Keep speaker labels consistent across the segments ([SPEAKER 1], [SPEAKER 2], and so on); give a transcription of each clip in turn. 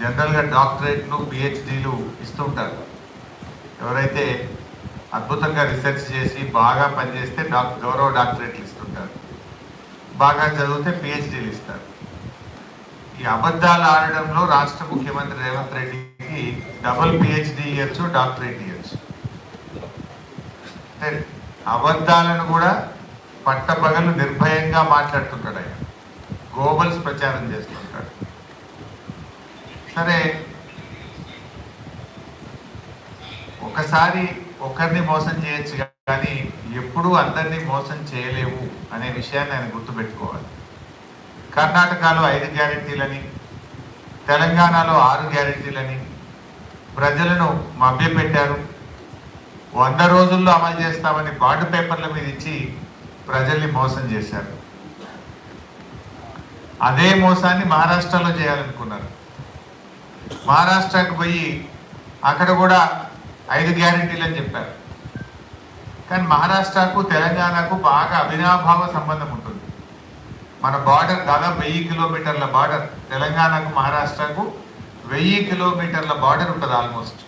[SPEAKER 1] జనరల్గా డాక్టరేట్లు పిహెచ్డీలు ఇస్తుంటారు. ఎవరైతే అద్భుతంగా రీసెర్చ్ చేసి బాగా పనిచేస్తే డాక్ గౌరవ డాక్టరేట్లు ఇస్తుంటారు. బాగా చదివితే పిహెచ్డీలు ఇస్తారు. ఈ అబద్ధాలు ఆడడంలో రాష్ట్ర ముఖ్యమంత్రి రేవంత్ రెడ్డికి డబుల్ పిహెచ్డి ఇవ్వచ్చు డాక్టరేట్ ఇవ్వచ్చు అంటే అబద్ధాలను కూడా పట్టపగలు నిర్భయంగా మాట్లాడుతుంటాడు ఆయన. గోబల్స్ ప్రచారం చేస్తుంటాడు. సరే. ఒకసారి ఒకరిని మోసం చేయొచ్చు కానీ ఎప్పుడూ అందరినీ మోసం చేయలేవు అనే విషయాన్ని ఆయన గుర్తుపెట్టుకోవాలి. కర్ణాటకలో ఐదు గ్యారెంటీలని తెలంగాణలో ఆరు గ్యారెంటీలని ప్రజలను మభ్యపెట్టారు. వంద రోజుల్లో అమలు చేస్తామని బాండ్ పేపర్ల మీద ఇచ్చి ప్రజల్ని మోసం చేశారు. అదే మోసాన్ని మహారాష్ట్రలో చేయాలనుకున్నారు. మహారాష్ట్రకు పోయి అక్కడ కూడా ఐదు గ్యారంటీలు అని చెప్పారు. కానీ మహారాష్ట్రకు తెలంగాణకు బాగా అవినాభావ సంబంధం ఉంటుంది. మన బార్డర్ దాదాపు వెయ్యి కిలోమీటర్ల బార్డర్ తెలంగాణకు మహారాష్ట్రకు వెయ్యి కిలోమీటర్ల బార్డర్ ఉంటుంది ఆల్మోస్ట్.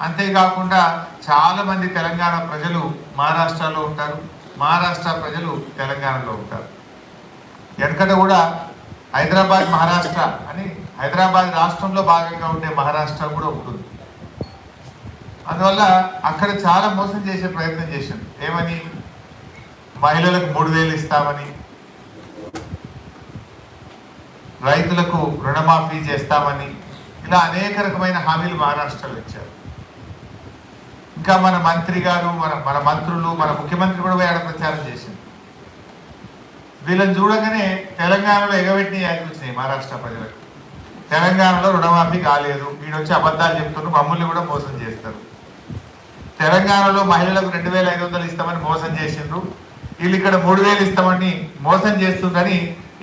[SPEAKER 1] అంతేకాకుండా చాలా మంది తెలంగాణ ప్రజలు మహారాష్ట్రలో ఉంటారు. మహారాష్ట్ర ప్రజలు తెలంగాణలో ఉంటారు. ఎక్కడ కూడా హైదరాబాద్ మహారాష్ట్ర అని హైదరాబాద్ రాష్ట్రంలో భాగంగా ఉండే మహారాష్ట్ర కూడా ఉంటుంది. అందువల్ల అక్కడ చాలా మోసం చేసే ప్రయత్నం చేశాను ఏమని? మహిళలకు మూడు వేలు ఇస్తామని. రైతులకు రుణమాఫీ చేస్తామని. ఇలా అనేక రకమైన హామీలు మహారాష్ట్రలో ఇచ్చారు. ఇంకా మన మంత్రి గారు మన మన మంత్రులు మన ముఖ్యమంత్రి కూడా వేడ ప్రచారం చేసింది వీళ్ళని చూడగానే తెలంగాణలో ఎగబెట్టిన అనిపించినాయి మహారాష్ట్ర ప్రజలకు. తెలంగాణలో రుణమాఫీ కాలేదు. వీడు వచ్చి అబద్ధాలు చెప్తున్నారు మమ్మల్ని కూడా మోసం చేస్తారు. తెలంగాణలో మహిళలకు రెండు వేల ఐదు వందలు ఇస్తామని మోసం చేసిండ్రు. వీళ్ళు ఇక్కడ మూడు వేలు ఇస్తామని మోసం చేస్తుందని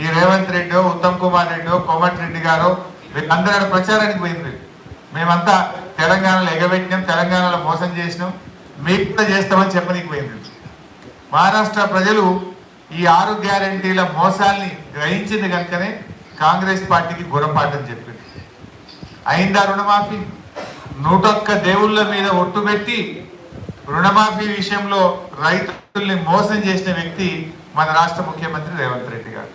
[SPEAKER 1] ఈ రేవంత్ రెడ్డి ఉత్తమ్ కుమార్ రెడ్డి కోమటి రెడ్డి గారు వీళ్ళందరూ ప్రచారానికి పోయింది మేమంతా తెలంగాణలో ఎగబెట్టినాం తెలంగాణలో మోసం చేసినాం మీకు కూడా చేస్తామని చెప్పనీకి పోయింది మహారాష్ట్ర ప్రజలు ఈ ఆరు గ్యారంటీల మోసాల్ని గ్రహించింది కనుకనే కాంగ్రెస్ పార్టీకి గుణపాఠం చెప్పింది. అయిందా రుణమాఫీ? నూటొక్క దేవుళ్ళ మీద ఒట్టు పెట్టి రుణమాఫీ విషయంలో రైతుల్ని మోసం చేసిన వ్యక్తి మన రాష్ట్ర ముఖ్యమంత్రి రేవంత్ రెడ్డి గారు.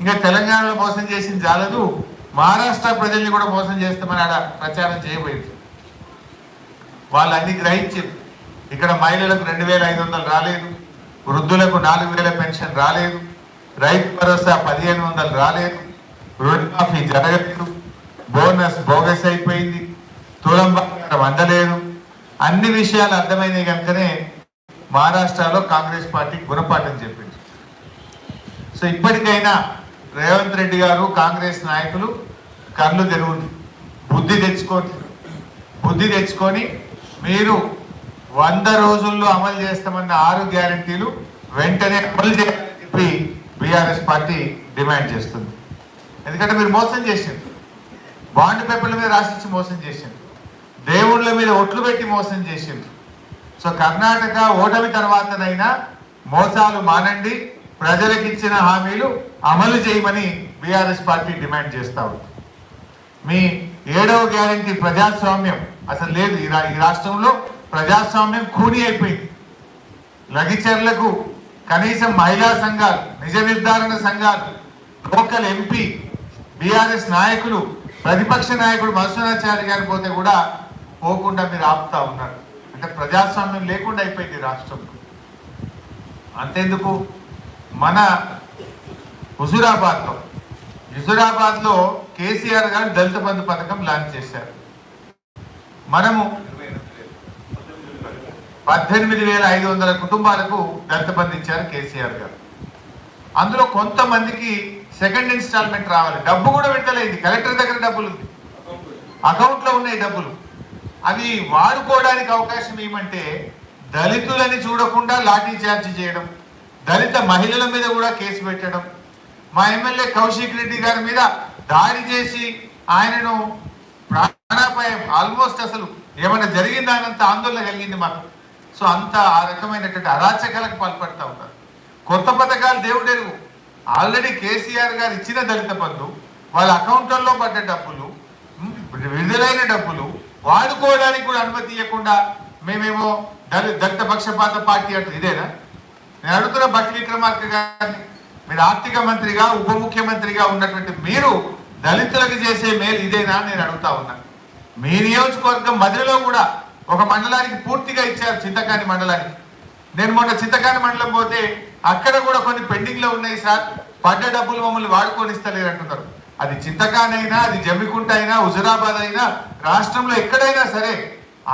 [SPEAKER 1] ఇంకా తెలంగాణలో మోసం చేసింది చాలదు మహారాష్ట్ర ప్రజల్ని కూడా మోసం చేస్తామని ఆడ ప్రచారం చేయబోయింది. వాళ్ళు అన్ని గ్రహించారు. ఇక్కడ మహిళలకు రెండు వేల ఐదు వందలు రాలేదు వృద్ధులకు నాలుగు వేల పెన్షన్ రాలేదు రైతు భరోసా పదిహేను వందలు రాలేదు రుణమాఫీ జరగలేదు. బోనస్ బోగస్ అయిపోయింది. తులం బంగారం అందలేదు. అన్ని విషయాలు అర్థమైనాయి కనుకనే మహారాష్ట్రలో కాంగ్రెస్ పార్టీ గుణపాఠం చెప్పింది. సో ఇప్పటికైనా రేవంత్ రెడ్డి గారు కాంగ్రెస్ నాయకులు కళ్ళు తెరువుంది. బుద్ధి తెచ్చుకోండి. బుద్ధి తెచ్చుకొని మీరు వంద రోజుల్లో అమలు చేస్తామన్న ఆరు గ్యారంటీలు వెంటనే అమలు చేయాలని చెప్పి బీఆర్ఎస్ పార్టీ డిమాండ్ చేస్తుంది. ఎందుకంటే మీరు మోసం చేసింది బాండ్ పేపర్ల మీద రాసిచ్చి మోసం చేసింది దేవుళ్ళ మీద ఒట్లు పెట్టి మోసం చేసింది సో కర్ణాటక ఓటమి తర్వాతనైనా మోసాలు మానండి. ప్రజలకు ఇచ్చిన హామీలు అమలు చేయమని బీఆర్ఎస్ పార్టీ డిమాండ్ చేస్తా ఉంది. మీ ఏడవ గ్యారంటీ ప్రజాస్వామ్యం అసలు లేదు. ఈ ఈ రాష్ట్రంలో ప్రజాస్వామ్యం కూని అయిపోయింది. లగిచర్లకు కనీసం మహిళా సంఘాలు నిజ నిర్ధారణ సంఘాలు లోకల్ ఎంపీ బీఆర్ఎస్ నాయకులు ప్రతిపక్ష నాయకుడు మధుసూనాచార్య గారి పోతే కూడా పోకుండా మీరు ఆపుతా ఉన్నారు. అంటే ప్రజాస్వామ్యం లేకుండా అయిపోయింది రాష్ట్రంలో అంతెందుకు? మన హుజురాబాద్లో హుజురాబాద్లో కేసీఆర్ గారు దళిత బంధు పథకం లాంచ్ చేశారు. మనము పద్దెనిమిది వేల ఐదు వందల కుటుంబాలకు దళిత బంధించారు కేసీఆర్ గారు. అందులో కొంతమందికి సెకండ్ ఇన్స్టాల్మెంట్ రావాలి. డబ్బు కూడా పెట్టలేదు. కలెక్టర్ దగ్గర డబ్బులు ఉంది. ఉన్నాయి డబ్బులు. అవి వాడుకోవడానికి అవకాశం ఏమంటే దళితులని చూడకుండా లాఠీ చార్జ్ చేయడం దళిత మహిళల మీద కూడా కేసు పెట్టడం. మా ఎమ్మెల్యే కౌశిక్ రెడ్డి గారి మీద దాడి చేసి ఆయనను ప్రాణాపాయం ఆల్మోస్ట్ అసలు ఏమైనా జరిగిందా అనంత ఆందోళన కలిగింది మాకు. సో అంత ఆ రకమైనటువంటి అరాచకాలకు పాల్పడతా ఉన్నారు. కొత్త పథకాలు దేవుడెరుగు. ఆల్రెడీ కేసీఆర్ గారు ఇచ్చిన దళిత బంధు వాళ్ళ అకౌంట్లలో పడ్డ డబ్బులు విడుదలైన డబ్బులు వాడుకోవడానికి కూడా అనుమతి ఇవ్వకుండా మేమేమో దళి దళిత పక్షపాత పార్టీ అంటే ఇదేనా? నేను అడుగుతున్న భట్టి విక్రమార్క గారిని మీరు ఆర్థిక మంత్రిగా ఉప ముఖ్యమంత్రిగా ఉన్నటువంటి మీరు దళితులకు చేసే మేలు ఇదేనా నేను అడుగుతా ఉన్నా. మీ నియోజకవర్గం మధ్యలో కూడా ఒక మండలానికి పూర్తిగా ఇచ్చారు చింతకాని మండలానికి. నేను మొన్న చింతకాని మండలం పోతే అక్కడ కూడా కొన్ని పెండింగ్లో ఉన్నాయి సార్. పడ్డ డబ్బులు మమ్మల్ని వాడుకొని ఇస్తలేరు అంటున్నారు. అది చింతకాని అయినా అది జమ్మికుంట అయినా హుజురాబాద్ అయినా రాష్ట్రంలో ఎక్కడైనా సరే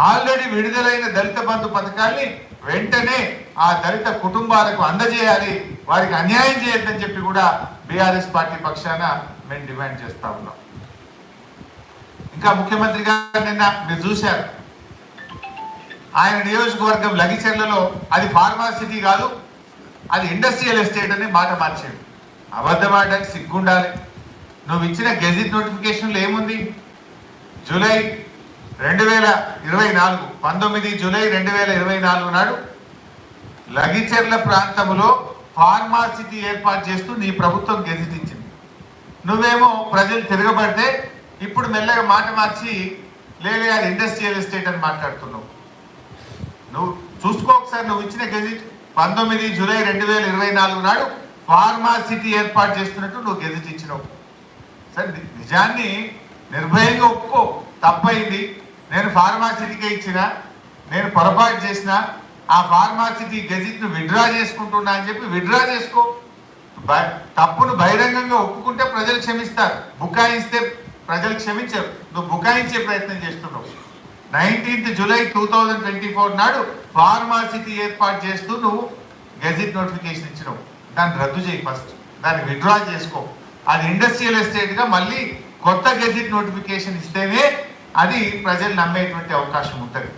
[SPEAKER 1] ఆల్రెడీ విడుదలైన దళిత బంధు పథకాల్ని వెంటనే ఆ దళిత కుటుంబాలకు అందజేయాలి వారికి అన్యాయం చేయొద్దని చెప్పి కూడా బీఆర్ఎస్ పార్టీ పక్షాన మేము డిమాండ్ చేస్తా ఉన్నాం. ఇంకా ముఖ్యమంత్రి గారు నిన్న మీరు చూశారు ఆయన నియోజకవర్గం లగిచెర్లలో అది ఫార్మాసిటీ కాదు అది ఇండస్ట్రియల్ ఎస్టేట్ అని మాట మార్చాడు. అబద్ధమాడడానికి సిగ్గుండాలి. నువ్వు ఇచ్చిన గెజిట్ నోటిఫికేషన్లో ఏముంది? జూలై రెండు వేల ఇరవై నాలుగు పంతొమ్మిది జూలై రెండు వేల ఇరవై నాలుగు నాడు లగిచెర్ల ప్రాంతంలో ఫార్మాసిటీ ఏర్పాటు చేస్తూ నీ ప్రభుత్వం గెజిట్ ఇచ్చింది. నువ్వేమో ప్రజలు తిరగబడితే ఇప్పుడు మెల్లగా మాట మార్చి లేలే అది ఇండస్ట్రియల్ ఎస్టేట్ అని మాట్లాడుతున్నావు. నువ్వు చూసుకో ఒకసారి నువ్వు ఇచ్చిన గెజిట్ పంతొమ్మిది జూలై రెండు వేల ఇరవై నాలుగు నాడు ఫార్మాసిటీ ఏర్పాటు చేస్తున్నట్టు నువ్వు గెజిట్ ఇచ్చినావు. సరే నిజాన్ని నిర్భయంగా ఒప్పుకో. తప్పైంది. నేను ఫార్మాసిటీకే ఇచ్చిన నేను పొరపాటు చేసిన ఆ ఫార్మాసిటీ గెజిట్ను విడ్రా చేసుకుంటున్నా అని చెప్పి విడ్రా చేసుకో. తప్పును బహిరంగంగా ఒప్పుకుంటే ప్రజలు క్షమిస్తారు. బుకాయిస్తే ప్రజలు క్షమించరు. నువ్వు బుకాయించే ప్రయత్నం చేస్తున్నావు. Nineteenth July two thousand twenty four నాడు ఫార్మాసిటీ ఏర్పాటు చేస్తూ నువ్వు గెజిట్ నోటిఫికేషన్ ఇచ్చినావు. దాన్ని రద్దు చేయి ఫస్ట్. దాన్ని విడ్రా చేసుకో. అది ఇండస్ట్రియల్ ఎస్టేట్గా మళ్ళీ కొత్త గెజిట్ నోటిఫికేషన్ ఇస్తేనే అది ప్రజలు నమ్మేటువంటి అవకాశం ఉంటుంది.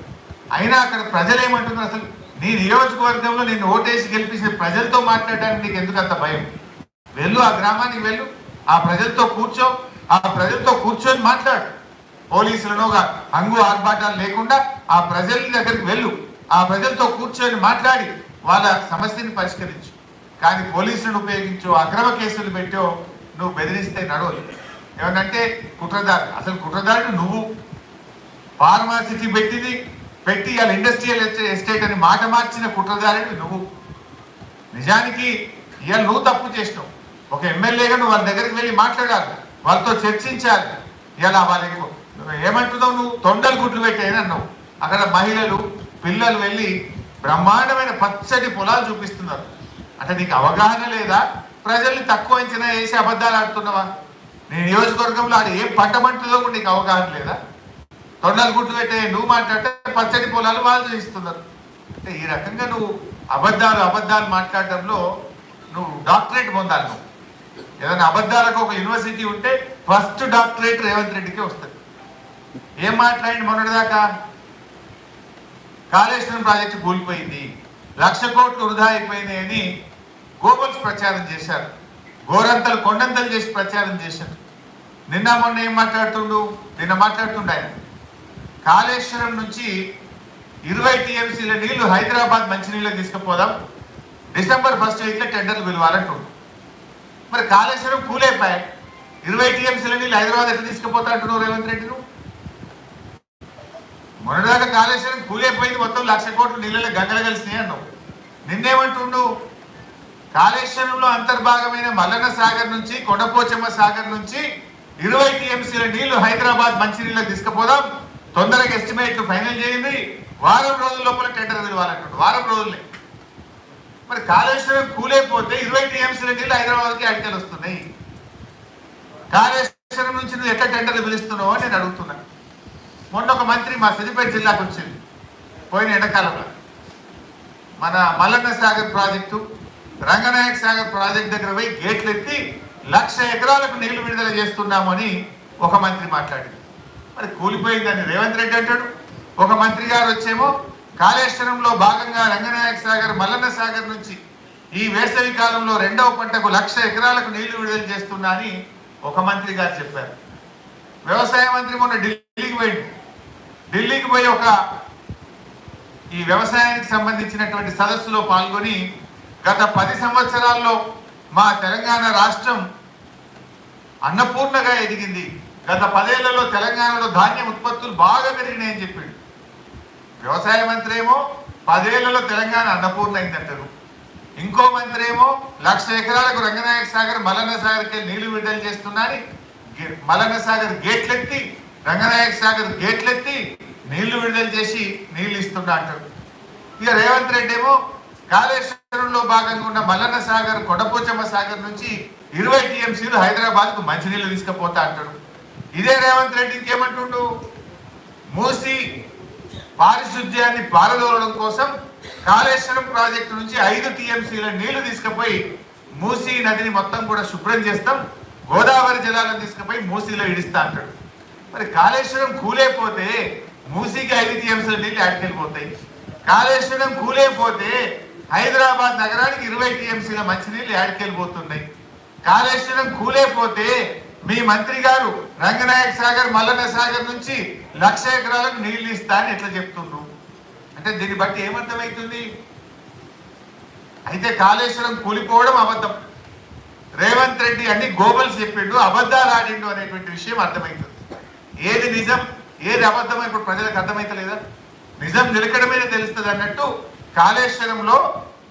[SPEAKER 1] అయినా అక్కడ ప్రజలు ఏమంటున్నారు అసలు నీ నియోజకవర్గంలో నేను ఓటేసి గెలిపించిన ప్రజలతో మాట్లాడడానికి నీకు ఎందుకు అంత భయం? వెళ్ళు ఆ గ్రామానికి వెళ్ళు. ఆ ప్రజలతో కూర్చో. ఆ ప్రజలతో కూర్చొని మాట్లాడు. పోలీసులను ఒక హంగు ఆర్భాటాలు లేకుండా ఆ ప్రజల దగ్గరికి వెళ్ళు. ఆ ప్రజలతో కూర్చొని మాట్లాడి వాళ్ళ సమస్యని పరిష్కరించు. కానీ పోలీసులను ఉపయోగించో అక్రమ కేసులు పెట్టో నువ్వు బెదిరిస్తే నడవదు. ఏమంటే కుట్రదారు అసలు కుట్రదారుడు నువ్వు. ఫార్మాసిటీ పెట్టింది పెట్టి వాళ్ళ ఇండస్ట్రియల్ ఎస్టేట్ అని మాట మార్చిన కుట్రదారుడు నువ్వు. నిజానికి ఇవాళ నువ్వు తప్పు చేసినావు. ఒక ఎమ్మెల్యేగా నువ్వు వాళ్ళ దగ్గరికి వెళ్ళి మాట్లాడాలి వాళ్ళతో చర్చించాలి. ఇలా వాళ్ళకి ఏమంటున్నావు నువ్వు? తొండలు గుడ్లు పెట్టాయనన్నావు అక్కడ మహిళలు పిల్లలు వెళ్ళి బ్రహ్మాండమైన పచ్చటి పొలాలు చూపిస్తున్నారు. అంటే నీకు అవగాహన లేదా? ప్రజల్ని తక్కువ అంచనా వేసి అబద్ధాలు ఆడుతున్నావా? నీ నియోజకవర్గంలో ఆడ ఏం పంట కూడా నీకు అవగాహన లేదా? తొండలు గుడ్లు పెట్టే నువ్వు మాట్లాడితే పచ్చడి పొలాలు వాళ్ళు చూపిస్తున్నారు. అంటే ఈ రకంగా నువ్వు అబద్ధాలు అబద్ధాలు మాట్లాడడంలో నువ్వు డాక్టరేట్ పొందాలి నువ్వు. ఏదైనా అబద్ధాలకు ఒక యూనివర్సిటీ ఉంటే ఫస్ట్ డాక్టరేట్ రేవంత్ రెడ్డికే వస్తుంది. ఏం మాట్లాడింది మొన్నటిదాకా? కాళేశ్వరం ప్రాజెక్టు కూలిపోయింది. లక్ష కోట్లు వృధా అయిపోయినాయి అని గోబల్స్ ప్రచారం చేశారు. గోరంతలు కొండంతలు చేసి ప్రచారం చేశారు. నిన్న మొన్న ఏం మాట్లాడుతుండు? నిన్న మాట్లాడుతుండ కాళేశ్వరం నుంచి ఇరవై టీఎంసీల నీళ్ళు హైదరాబాద్ మంచినీళ్ళకి తీసుకుపోదాం. డిసెంబర్ ఫస్ట్ వీక్లో టెండర్లు పిలవాలంటుండు. మరి కాళేశ్వరం కూలైపోయాయి ఇరవై టీఎంసీల నీళ్ళు హైదరాబాద్ ఎట్లా తీసుకుపోతా అంటున్నావు రేవంత్ రెడ్డి మొన్నటిదాకా కాళేశ్వరం కూలైపోయింది మొత్తం లక్ష కోట్లు నీళ్ళలో గంగలు కలిసినాయి అన్నావు. నిన్నేమంటుండు? కాళేశ్వరంలో అంతర్భాగమైన మల్లన్న సాగర్ నుంచి కొండపోచమ్మ సాగర్ నుంచి ఇరవై టీఎంసీల నీళ్ళు హైదరాబాద్ మంచినీళ్ళకి తీసుకుపోదాం. తొందరగా ఎస్టిమేట్లు ఫైనల్ చేయండి. వారం రోజుల లోపల టెండర్ పిలవాలంటుండు వారం రోజులే. మరి కాళేశ్వరం కూలైపోతే ఇరవై టీఎంసీల నీళ్ళు హైదరాబాద్కి అడికలు వస్తున్నాయి. కాళేశ్వరం నుంచి నువ్వు ఎట్లా టెండర్లు పిలుస్తున్నావు అని నేను అడుగుతున్నా. మొన్న ఒక మంత్రి మా సిద్దిపేట జిల్లాకు వచ్చింది పోయిన ఎండాకాలంలో. మన మల్లన్న సాగర్ ప్రాజెక్టు రంగనాయక సాగర్ ప్రాజెక్ట్ దగ్గర పోయి గేట్లు ఎత్తి లక్ష ఎకరాలకు నీళ్ళు విడుదల చేస్తున్నామని ఒక మంత్రి మాట్లాడింది. మరి కూలిపోయిందని రేవంత్ రెడ్డి అంటాడు. ఒక మంత్రి గారు వచ్చేమో కాళేశ్వరంలో భాగంగా రంగనాయక సాగర్ మల్లన్న సాగర్ నుంచి ఈ వేసవి కాలంలో రెండవ పంటకు లక్ష ఎకరాలకు నీళ్ళు విడుదల చేస్తున్నా అని ఒక మంత్రి గారు చెప్పారు. వ్యవసాయ మంత్రి మొన్న ఢిల్లీకి పోయింది ఢిల్లీకి పోయి ఒక ఈ వ్యవసాయానికి సంబంధించినటువంటి సదస్సులో పాల్గొని గత పది సంవత్సరాల్లో మా తెలంగాణ రాష్ట్రం అన్నపూర్ణగా ఎదిగింది. గత పదేళ్ళలో తెలంగాణలో ధాన్యం ఉత్పత్తులు బాగా పెరిగినాయని చెప్పిండు. వ్యవసాయ మంత్రి ఏమో పదేళ్ళలో తెలంగాణ అన్నపూర్ణ అయిందంటారు ఇంకో మంత్రి ఏమో లక్ష ఎకరాలకు రంగనాయక సాగర్ మల్లన్న సాగర్కి నీళ్ళు విడుదల చేస్తున్నా అని గే- సాగర్ గేట్లెత్తి రంగనాయక సాగర్ గేట్లెత్తి నీళ్ళు విడుదల చేసి నీళ్ళు ఇస్తున్నా అంటారు. ఇక రేవంత్ రెడ్డి ఏమో కాళేశ్వరంలో భాగంగా ఉన్న మల్లన్న సాగర్ కొండపోచమ్మ సాగర్ నుంచి ఇరవై టీఎంసీలు హైదరాబాద్కు మంచినీళ్ళు తీసుకుపోతా అంటాడు. ఇదే రేవంత్ రెడ్డి ఇంకేమంటుండు? మూసి పారిశుద్ధ్యాన్ని పారదోలడం కోసం కాళేశ్వరం ప్రాజెక్టు నుంచి ఐదు టీఎంసీల నీళ్ళు తీసుకుపోయి మూసీ నదిని మొత్తం కూడా శుభ్రం చేస్తాం. గోదావరి జలాలను తీసుకుపోయి మూసీలో ఇడిస్తా అంటాడు. మరి కాళేశ్వరం కూలేపోతే మూసీకి ఐదు టీఎంసీల నీళ్ళు ఆడికెళ్ళిపోతాయి కాళేశ్వరం కూలేపోతే హైదరాబాద్ నగరానికి ఇరవై టీఎంసీల మంచినీళ్ళు ఆడికెళ్ళిపోతున్నాయి కాళేశ్వరం కూలేపోతే మీ మంత్రి గారు రంగనాయక సాగర్ మల్లన్న సాగర్ నుంచి లక్ష ఎకరాలకు నీళ్ళు ఇస్తా అని ఎట్లా చెప్తుండ్రు? అంటే దీన్ని బట్టి ఏమర్థమవుతుంది అయితే కాళేశ్వరం కూలిపోవడం అబద్ధం. రేవంత్ రెడ్డి అన్ని గోబల్స్ చెప్పిండు అబద్ధాలు ఆడిండు అనేటువంటి విషయం అర్థమవుతుంది ఏది నిజం ఏది అబద్ధమో ఇప్పుడు ప్రజలకు అర్థమైతలేదా నిజం నిలకడమే తెలుస్తుంది అన్నట్టు కాళేశ్వరంలో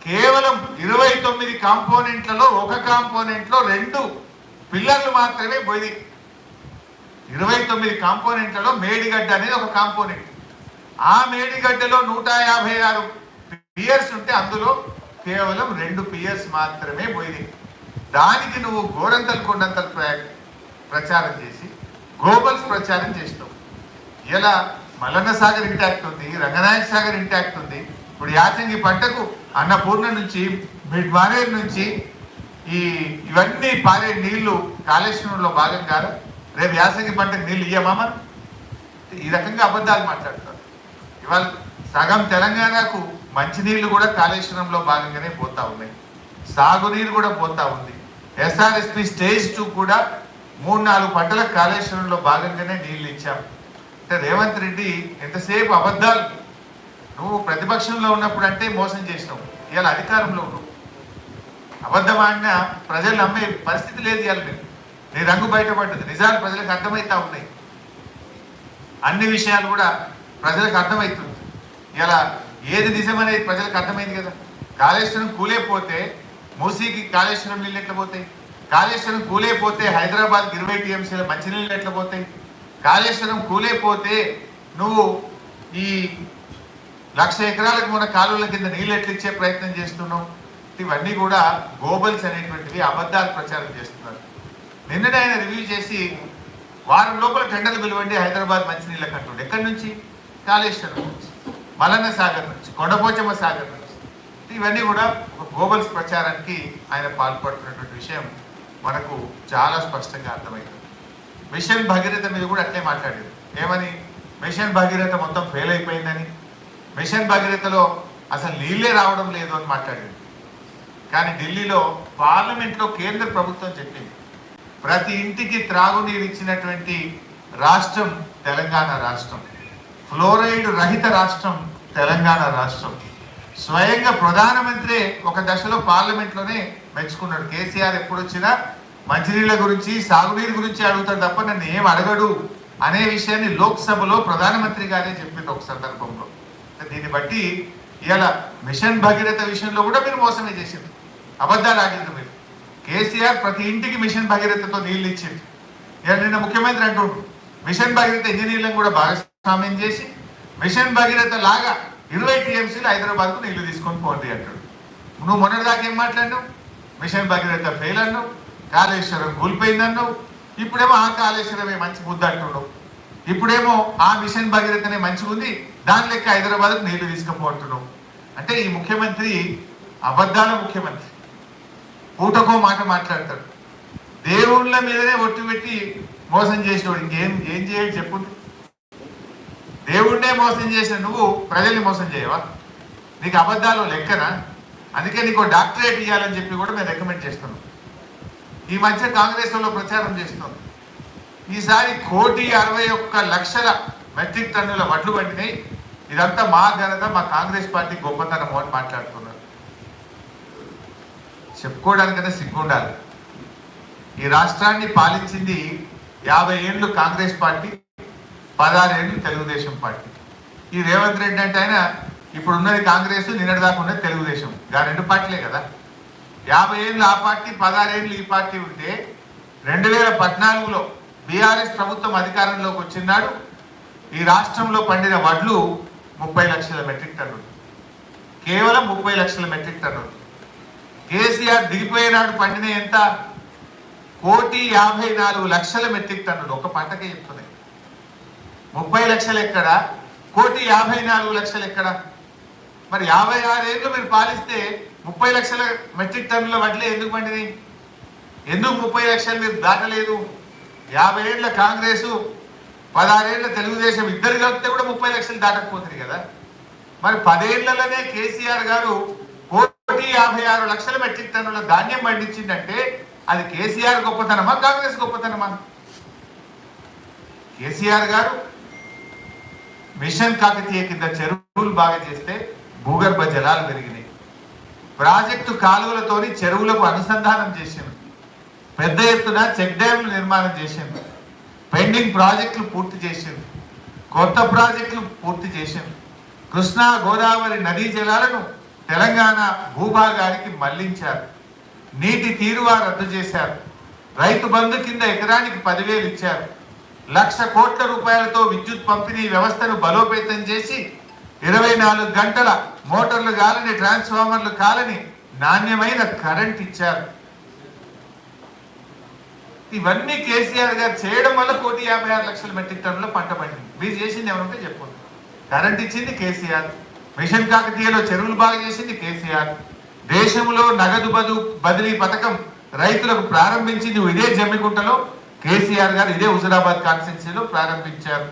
[SPEAKER 1] కేవలం ఇరవై తొమ్మిది కాంపోనెంట్లలో ఒక కాంపోనెంట్లో రెండు పిల్లర్లు మాత్రమే పోయి ఇరవై తొమ్మిది కాంపోనెంట్లలో మేడిగడ్డ అనేది ఒక కాంపోనెంట్. ఆ మేడిగడ్డలో నూట యాభై ఆరు పియర్స్ ఉంటే అందులో కేవలం రెండు పియర్స్ మాత్రమే పోయింది దానికి నువ్వు గోరంతలు కొండంతలు ప్రచారం చేసి గ్లోబల్స్ ప్రచారం చేసినాం. ఇలా మల్లన్న సాగర్ ఇంటాక్ట్ ఉంది రంగనాయక సాగర్ ఇంటాక్ట్ ఉంది. ఇప్పుడు యాసంగి పంటకు అన్నపూర్ణ నుంచి మిడ్ మానేర్ నుంచి ఈ ఇవన్నీ పారే నీళ్ళు కాళేశ్వరంలో భాగం కాదు రేపు యాసంగి పంటకు నీళ్ళు ఇయ్యమా ఈ రకంగా అబద్ధాలు మాట్లాడతారు. ఇవాళ సగం తెలంగాణకు మంచినీళ్ళు కూడా కాళేశ్వరంలో భాగంగానే పోతా ఉన్నాయి. సాగునీరు కూడా పోతా ఉంది. ఎస్ఆర్ఎస్పి స్టేజ్ టూ కూడా మూడు నాలుగు పంటలకు కాళేశ్వరంలో భాగంగానే నీళ్ళు ఇచ్చాం. అంటే రేవంత్ రెడ్డి ఎంతసేపు అబద్ధాలు? నువ్వు ప్రతిపక్షంలో ఉన్నప్పుడు అంటే మోసం చేసినావు. ఇవాళ అధికారంలో ఉన్నావు. అబద్ధం ఆడినా ప్రజలు నమ్మే పరిస్థితి లేదు ఇవాళ మీరు నీ రంగు బయటపడ్డది. నిజాలు ప్రజలకు అర్థమవుతా ఉన్నాయి. అన్ని విషయాలు కూడా ప్రజలకు అర్థమవుతుంది ఇలా ఏది నిజమనేది ప్రజలకు అర్థమైంది కదా. కాళేశ్వరం కూలేకపోతే మూసీకి కాళేశ్వరం నీళ్ళు ఎట్లా పోతాయి? కాళేశ్వరం కూలేపోతే హైదరాబాద్కి ఇరవై టీఎంసీల మంచినీళ్ళు ఎట్లా పోతాయి? కాళేశ్వరం కూలైపోతే నువ్వు ఈ లక్ష ఎకరాలకు మన కాలువల కింద నీళ్ళు ఎట్లా ఇచ్చే ప్రయత్నం చేస్తున్నావు? ఇవన్నీ కూడా గోబల్స్ అనేటువంటివి అబద్ధాలు ప్రచారం చేస్తున్నారు. నిన్ననే ఆయన రివ్యూ చేసి వారం లోపల టెండర్లు పిలువండి హైదరాబాద్ మంచినీళ్ళ కంటుండే ఎక్కడి నుంచి? కాళేశ్వరం నుంచి. మలన్న సాగర్ నుంచి కొండపోచమ్మ సాగర్ నుంచి. ఇవన్నీ కూడా ఒక గోబల్స్ ప్రచారానికి ఆయన పాల్పడుతున్నటువంటి విషయం. మనకు చాలా స్పష్టంగా అర్థమైంది. మిషన్ భగీరథ మీద కూడా అట్లే మాట్లాడారు ఏమని? మిషన్ భగీరథ మొత్తం ఫెయిల్ అయిపోయిందని. మిషన్ భగీరథలో అసలు నీళ్ళే రావడం లేదు అని మాట్లాడారు కానీ ఢిల్లీలో పార్లమెంట్లో కేంద్ర ప్రభుత్వం చెప్పింది. ప్రతి ఇంటికి త్రాగునీరు ఇచ్చినటువంటి రాష్ట్రం తెలంగాణ రాష్ట్రం. ఫ్లోరైడ్ రహిత రాష్ట్రం తెలంగాణ రాష్ట్రం. స్వయంగా ప్రధానమంత్రి ఒక దశలో పార్లమెంట్లోనే మెచ్చుకున్నాడు. కేసీఆర్ ఎప్పుడు వచ్చినా మంచినీళ్ళ గురించి సాగునీరు గురించి అడుగుతాడు తప్ప నన్ను ఏం అడగడు అనే విషయాన్ని లోక్సభలో ప్రధానమంత్రి గారే చెప్పింది ఒక సందర్భంలో. దీన్ని బట్టి ఇలా మిషన్ భగీరథ విషయంలో కూడా మీరు మోసమే చేసింది అబద్ధాలు ఆడింది మీరు. కేసీఆర్ ప్రతి ఇంటికి మిషన్ భగీరథతో నీళ్ళు ఇచ్చింది ఇవాళ నిన్న ముఖ్యమంత్రి అంటుండ్రు మిషన్ భగీరథ ఇంజనీర్లను కూడా భాగస్వామ్యం చేసి మిషన్ భగీరథ లాగా ఇరవై టీఎంసీలు హైదరాబాద్కు నీళ్ళు తీసుకొని పోండి అంటాడు. నువ్వు మొన్నటిదాకా ఏం మాట్లాడినావు? మిషన్ భగీరథ ఫెయిల్ అన్నావు కాళేశ్వరం కూలిపోయిందన్నావు ఇప్పుడేమో ఆ కాళేశ్వరమే మంచి ముద్ద అంటున్నావు ఇప్పుడేమో ఆ మిషన్ భగీరథనే మంచిగా ఉంది దాని లెక్క హైదరాబాద్కు నీళ్ళు తీసుకుపోతున్నావు అంటే ఈ ముఖ్యమంత్రి అబద్ధాల ముఖ్యమంత్రి. పూటకో మాట మాట్లాడతాడు. దేవుళ్ళ మీదనే ఒట్టు పెట్టి మోసం చేసినోడు ఇంకేం ఏం చేయాలి చెప్పు. దేవుణ్ణే మోసం చేసిన నువ్వు ప్రజల్ని మోసం చేయవా? నీకు అబద్ధాలు లెక్కనా? అందుకే నీకు డాక్టరేట్ ఇవ్వాలని చెప్పి కూడా మేము రికమెండ్ చేస్తున్నాం. ఈ మధ్య కాంగ్రెస్ ప్రచారం చేస్తున్నాం. ఈసారి కోటి అరవై ఒక్క లక్షల మెట్రిక్ టన్నుల వడ్లు పండినాయి. ఇదంతా మా ఘనత మా కాంగ్రెస్ పార్టీ గొప్పతనం అని మాట్లాడుతున్నారు. చెప్పుకోవడానికైనా సిగ్గుండాలి. ఈ రాష్ట్రాన్ని పాలించింది యాభై ఏళ్ళు కాంగ్రెస్ పార్టీ పదహారు ఏళ్ళు తెలుగుదేశం పార్టీ. ఈ రేవంత్ రెడ్డి అంటే ఆయన ఇప్పుడు ఉన్నది కాంగ్రెస్ నిన్నటి దాకా ఉన్నది తెలుగుదేశం. గా రెండు పార్టీలే కదా. యాభై ఏళ్ళు ఆ పార్టీ పదహారు ఏళ్ళు ఈ పార్టీ ఉంటే రెండు వేల పద్నాలుగులో బీఆర్ఎస్ ప్రభుత్వం అధికారంలోకి వచ్చినాడు ఈ రాష్ట్రంలో పండిన వడ్లు ముప్పై లక్షల మెట్రిక్ టన్నులు. కేవలం ముప్పై లక్షల మెట్రిక్ టన్నులు. కేసీఆర్ దిగిపోయేనాడు పండిన ఎంత? కోటి యాభై నాలుగు లక్షల మెట్రిక్ టన్నులు. ఒక పంటకే చెప్తున్నాయి. ముప్పై లక్షలు ఎక్కడ? కోటి యాభై నాలుగు లక్షలు ఎక్కడ? మరి యాభై ఆరేళ్ళు మీరు పాలిస్తే ముప్పై లక్షల మెట్రిక్ టన్నుల వడ్లే ఎందుకు పండినాయి ఎందుకు ముప్పై లక్షలు మీరు దాటలేదు? యాభై ఏళ్ళ కాంగ్రెస్ పదహారేళ్ళ తెలుగుదేశం ఇద్దరు కలిపితే కూడా ముప్పై లక్షలు దాటకపోతుంది కదా. మరి పదేళ్ళలోనే కేసీఆర్ గారు కోటి యాభై ఆరు లక్షల మెట్రిక్ టన్నుల ధాన్యం పండించిందంటే అది కేసీఆర్ గొప్పతనమా కాంగ్రెస్ గొప్పతనమా? కేసీఆర్ గారు మిషన్ కాకతీయ కింద చెరువులు బాగా చేస్తే భూగర్భ జలాలు పెరిగినాయి. ప్రాజెక్టు కాలువలతోని చెరువులకు అనుసంధానం చేసింది పెద్ద ఎత్తున చెక్ డ్యాంలు నిర్మాణం చేసింది పెండింగ్ ప్రాజెక్టులు పూర్తి చేసింది కొత్త ప్రాజెక్టులు పూర్తి చేసింది కృష్ణా గోదావరి నదీ జలాలను తెలంగాణ భూభాగానికి మళ్ళించారు. నీటి తీరువా రద్దు చేశారు. రైతు బంధు కింద ఎకరానికి పదివేలు ఇచ్చారు. లక్ష కోట్ల రూపాయలతో విద్యుత్ పంపిణీ వ్యవస్థను బలోపేతం చేసి ఇరవై నాలుగు గంటల మోటార్లు కాలని ట్రాన్స్ఫార్మర్లు కాలని నాణ్యమైన కరెంట్ ఇచ్చారు. ఇవన్నీ కేసీఆర్ గారు చేయడం వల్ల కోటి యాభై ఆరు లక్షల మెట్రిక్ టన్నుల పంట పండింది. మీరు చేసింది ఎవరంటే చెప్పండి. కరెంట్ ఇచ్చింది కేసీఆర్. మిషన్ కాకతీయలో చెరువులు బాగా చేసింది కేసీఆర్. దేశంలో నగదు బదు బదిలీ పథకం రైతులకు ప్రారంభించింది ఇదే జమ్మికుంటలో. కేసీఆర్ గారు ఇదే హుజురాబాద్ కాన్స్టిట్యున్సీలో ప్రారంభించారు.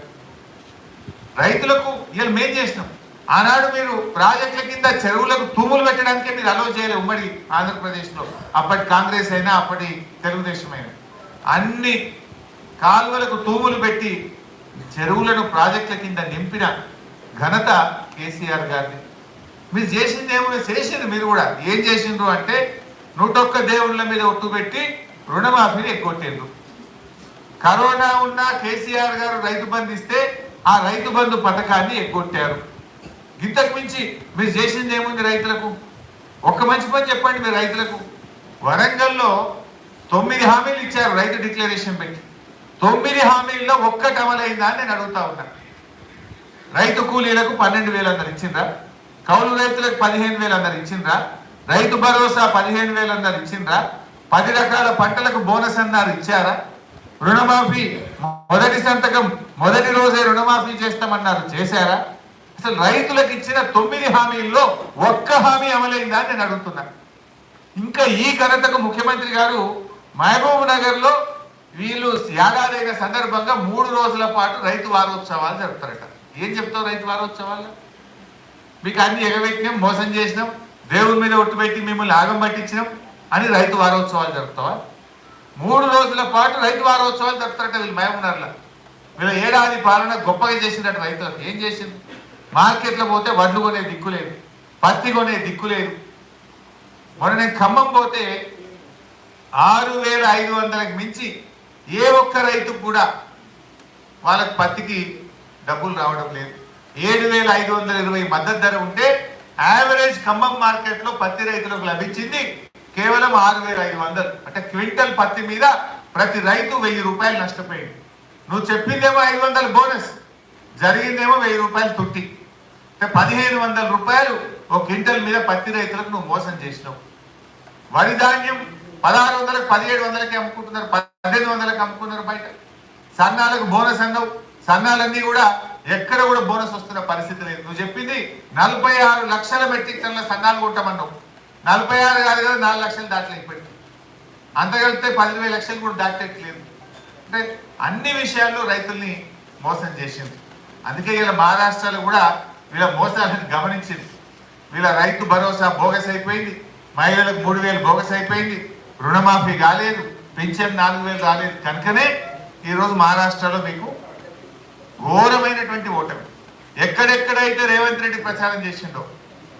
[SPEAKER 1] రైతులకు ఇవాళ మేం చేసినాం. ఆనాడు మీరు ప్రాజెక్టుల కింద చెరువులకు తూములు పెట్టడానికే మీరు అలో చేయలేదు ఉమ్మడి ఆంధ్రప్రదేశ్లో. అప్పటి కాంగ్రెస్ అయినా అప్పటి తెలుగుదేశం అయినా. అన్ని కాలువలకు తూములు పెట్టి చెరువులను ప్రాజెక్టుల కింద నింపిన ఘనత కేసీఆర్ గారిని మీరు చేసింది ఏమో చేసిండ్రు మీరు కూడా. ఏం చేసిండ్రు అంటే నూటొక్క దేవుళ్ళ మీద ఒట్టు పెట్టి రుణమాఫీని ఎగ్గొట్టిండ్రు. కరోనా ఉన్న కేసీఆర్ గారు రైతు బంధు ఇస్తే ఆ రైతు బంధు పథకాన్ని ఎగ్గొట్టారు. ఇంతకు మించి మీరు చేసింది ఏముంది రైతులకు? ఒక్క మంచి పని చెప్పండి మీరు రైతులకు. వరంగల్లో తొమ్మిది హామీలు ఇచ్చారు రైతు డిక్లరేషన్ పెట్టి. తొమ్మిది హామీల్లో ఒక్కటి అమలైందా అని నేను అడుగుతా ఉన్నా. రైతు కూలీలకు పన్నెండు వేలు అందరు ఇచ్చిండ్రా? కౌలు రైతులకు పదిహేను వేలు అందరు ఇచ్చిండ్రా? రైతు భరోసా పదిహేను వేలు అందరు ఇచ్చిండ్రా? పది రకాల పంటలకు బోనస్ అన్నారు ఇచ్చారా? రుణమాఫీ మొదటి సంతకం మొదటి రోజే రుణమాఫీ చేస్తామన్నారు చేశారా? అసలు రైతులకు ఇచ్చిన తొమ్మిది హామీల్లో ఒక్క హామీ అమలైందా అని నేను అడుగుతున్నా. ఇంకా ఈ ఘనతకు ముఖ్యమంత్రి గారు మహబూబ్ నగర్లో వీళ్ళు యాగాదైన సందర్భంగా మూడు రోజుల పాటు రైతు వారోత్సవాలు జరుపుతారట. ఏం చెప్తావు రైతు వారోత్సవాలు మీకు అన్ని ఎగబెట్టినాం మోసం చేసినాం దేవుడి మీద ఒట్టు పెట్టి మిమ్మల్ని ఆగం పట్టించినాం అని రైతు వారోత్సవాలు జరుపుతావా? మూడు రోజుల పాటు రైతు వారోత్సవాలు జరుపుతారట వీళ్ళు మహబూబ్నగర్లో వీళ్ళ ఏడాది పాలన గొప్పగా చేసిందట రైతులకు. ఏం చేసింది? మార్కెట్లో పోతే వడ్లు కొనే దిక్కు లేదు పత్తి కొనే దిక్కు లేదు. మొన్న నేను ఖమ్మం పోతే ఆరు వేల ఐదు వందలకు మించి ఏ ఒక్క రైతు కూడా వాళ్ళకి పత్తికి డబ్బులు రావడం లేదు. ఏడు వేల ఐదు వందల ఇరవై మద్దతు ధర ఉంటే యావరేజ్ ఖమ్మం మార్కెట్లో పత్తి రైతులకు లభించింది కేవలం ఆరు వేల ఐదు వందలు. అంటే క్వింటల్ పత్తి మీద ప్రతి రైతు వెయ్యి రూపాయలు నష్టపోయింది. నువ్వు చెప్పిందేమో ఐదు వందలు బోనస్ జరిగిందేమో వెయ్యి రూపాయలు తుట్టి. పదిహేను వందల రూపాయలు ఒక క్వింటల్ మీద పత్తి రైతులకు నువ్వు మోసం చేసినావు. వరి ధాన్యం పదహారు వందలకు పదిహేడు వందలకి అమ్ముకుంటున్నారు పద్దెనిమిది వందలకి అమ్ముకున్నారు బయట. సన్నాలకు బోనస్ అన్నావు. సన్నాలన్నీ కూడా ఎక్కడ కూడా బోనస్ వస్తున్న పరిస్థితి లేదు. నువ్వు చెప్పింది నలభై ఆరు లక్షల మెట్రిక్ టన్ల సన్నాలు కొట్టమన్నావు. నలభై ఆరు కాదు కదా నాలుగు లక్షలు దాటలేకపోయింది పెట్టి అంత కలిపితే పదివేల లక్షలు కూడా దాటట్లేదు. అంటే అన్ని విషయాల్లో రైతుల్ని మోసం చేసింది. అందుకే ఇలా మహారాష్ట్రలో కూడా వీళ్ళ మోసాలను గమనించింది. వీళ్ళ రైతు భరోసా బోగస్ అయిపోయింది మహిళలకు మూడు వేలు బోగస్ అయిపోయింది రుణమాఫీ కాలేదు. పెన్షన్ నాలుగు వేలు రాలేదు. కనుకనే ఈరోజు మహారాష్ట్రలో మీకు ఘోరమైనటువంటి ఓటమి. ఎక్కడెక్కడైతే రేవంత్ రెడ్డి ప్రచారం చేసిండో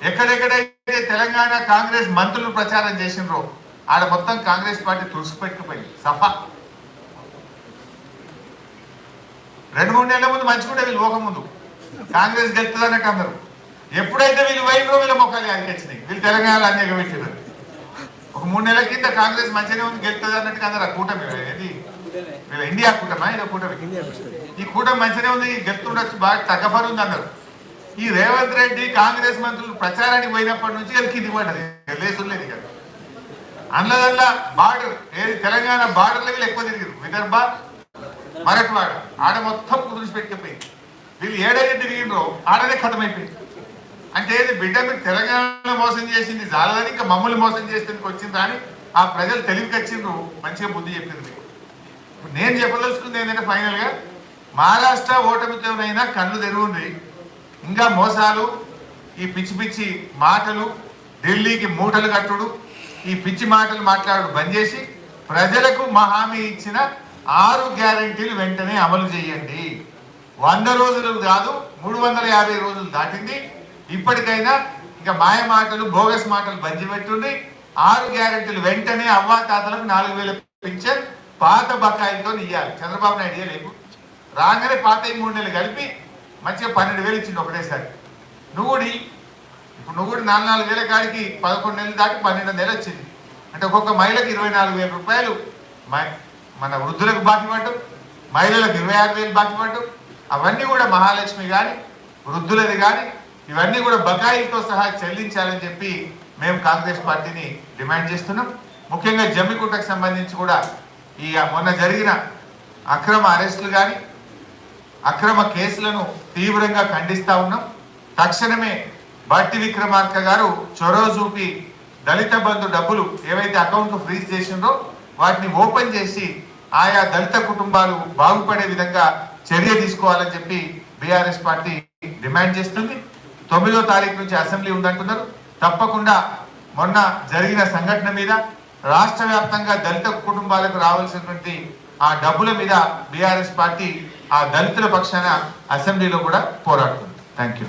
[SPEAKER 1] ఎక్కడెక్కడైతే తెలంగాణ కాంగ్రెస్ మంత్రులు ప్రచారం చేసిండ్రో ఆడ మొత్తం కాంగ్రెస్ పార్టీ తుడిచిపెట్టుకుపోయింది. సఫా. రెండు మూడు నెలల ముందు మంచిగుండే వీళ్ళు పోక ముందు కాంగ్రెస్ గెలుస్తుంది అన్నట్టు అందరు ఎప్పుడైతే వీళ్ళు వైపు వీళ్ళ మొక్కలు వచ్చినాయి వీళ్ళు తెలంగాణలో అన్ని ఎగబెట్టినారు. ఒక మూడు నెలల కింద కాంగ్రెస్ మంచిగానే ఉంది గెలుస్తుంది అన్నట్టు అందరు ఆ కూటమి వీళ్ళ ఇండియా కూటమా? ఇదో కూటమి. ఈ కూటమి మంచిగానే ఉంది గెలుతుండొచ్చు బాగా తగ్గఫరు ఉంది అన్నారు. ఈ రేవంత్ రెడ్డి కాంగ్రెస్ మంత్రులు ప్రచారానికి పోయినప్పటి నుంచి వీళ్ళకి కింది పడ్డది లేసులేదు కదా అందులో బార్డర్ ఏది తెలంగాణ బార్డర్లో వీళ్ళు ఎక్కువ తిరిగారు విదర్భ మరట్వాడ ఆడ మొత్తం కుదిరిసి పెట్టిపోయింది వీళ్ళు ఏడైతే తిరిగిండ్రో ఆడనే ఖతమైపోయింది అంటే ఇది బిడ్డ మీరు తెలంగాణ మోసం చేసింది చాలని ఇంకా మమ్మల్ని మోసం చేసేందుకు వచ్చింది అని ఆ ప్రజలు తెలివికి వచ్చిండ్రు మంచిగా బుద్ధి చెప్పింది మీకు. నేను చెప్పదలుచుకుంది ఏంటంటే ఫైనల్గా మహారాష్ట్ర ఓటమితోనైనా కళ్ళు తెరువుంది ఇంకా మోసాలు ఈ పిచ్చి పిచ్చి మాటలు ఢిల్లీకి మూటలు కట్టుడు ఈ పిచ్చి మాటలు మాట్లాడు బంద్ చేసి ప్రజలకు మా హామీ ఇచ్చిన ఆరు గ్యారంటీలు వెంటనే అమలు చేయండి. వంద రోజులు కాదు మూడు వందల యాభై రోజులు దాటింది. ఇప్పటికైనా ఇంకా మాయ మాటలు బోగస్ మాటలు బంద్ పెట్టుండి ఆరు గ్యారెంటీలు వెంటనే అవ్వాతాతలకు నాలుగు వేల పింఛన్ పాత బకాయిలతో ఇయ్యాలి. చంద్రబాబు నాయుడు ఇయ్యలేవు రాగానే పాత మూడు నెలలు కలిపి మంచిగా పన్నెండు వేలు ఇచ్చింది ఒకటేసారి. నువ్వు ఇప్పుడు నువ్వు కూడా నాలుగు నాలుగు వేల కాడికి పదకొండు నెలలు దాటి పన్నెండు నెలలు వచ్చింది. అంటే ఒక్కొక్క మహిళకి ఇరవై నాలుగు వేల రూపాయలు. మన వృద్ధులకు బాకీ పడ్డం మహిళలకు ఇరవై ఆరు వేలు బాకీ పడ్డం. అవన్నీ కూడా మహాలక్ష్మి కానీ వృద్ధులది కానీ ఇవన్నీ కూడా బకాయిలతో సహా చెల్లించాలని చెప్పి మేము కాంగ్రెస్ పార్టీని డిమాండ్ చేస్తున్నాం. ముఖ్యంగా జమ్మికుంటకు సంబంధించి కూడా ఈ మొన్న జరిగిన అక్రమ అరెస్టులు కానీ అక్రమ కేసులను తీవ్రంగా ఖండిస్తా ఉన్నాం. తక్షణమే భట్టి విక్రమార్క గారు చొరవ చూపి దళిత బంధు డబ్బులు ఏవైతే అకౌంట్ ఫ్రీజ్ చేసిండ్రో వాటిని ఓపెన్ చేసి ఆయా దళిత కుటుంబాలు బాగుపడే విధంగా చర్య తీసుకోవాలని చెప్పి బీఆర్ఎస్ పార్టీ డిమాండ్ చేస్తుంది. తొమ్మిదో తారీఖు నుంచి అసెంబ్లీ ఉందంటున్నారు. తప్పకుండా మొన్న జరిగిన సంఘటన మీద రాష్ట్ర వ్యాప్తంగా దళిత కుటుంబాలకు రావాల్సినటువంటి ఆ డబ్బుల మీద బీఆర్ఎస్ పార్టీ ఆ దళితుల పక్షాన అసెంబ్లీలో కూడా పోరాడుతుంది. Thank you